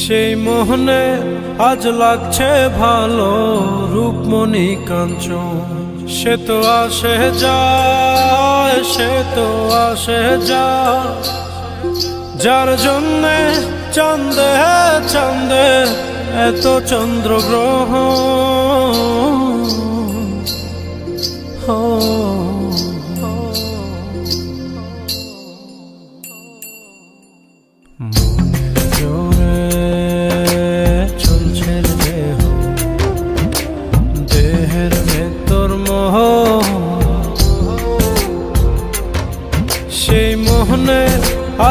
সেই মোহনে আজ লাগছে ভালো রূপমণি কাঞ্চন। সে তো আসে যায়, সে তো আসে যায়। যার জন্যে চাঁদে চাঁদে এত চন্দ্রগ্রহ মনের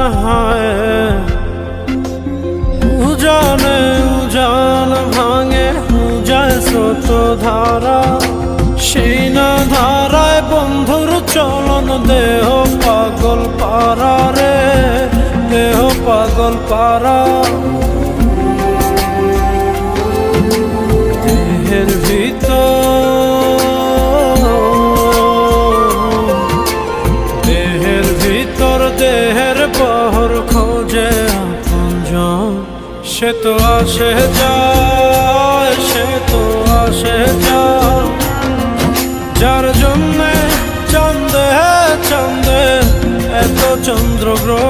উজান হায় উজানে উজান ভাঙে উজায় স্রোত ধারা সেই না ধারায় বন্ধুর চলন দেহ পাগল পারা রে, দেহ পাগল পারা তো আসে যায় সে তো আসে যায়। যার জন্যে চন্দে চন্দে এত চন্দ্রগ্রহ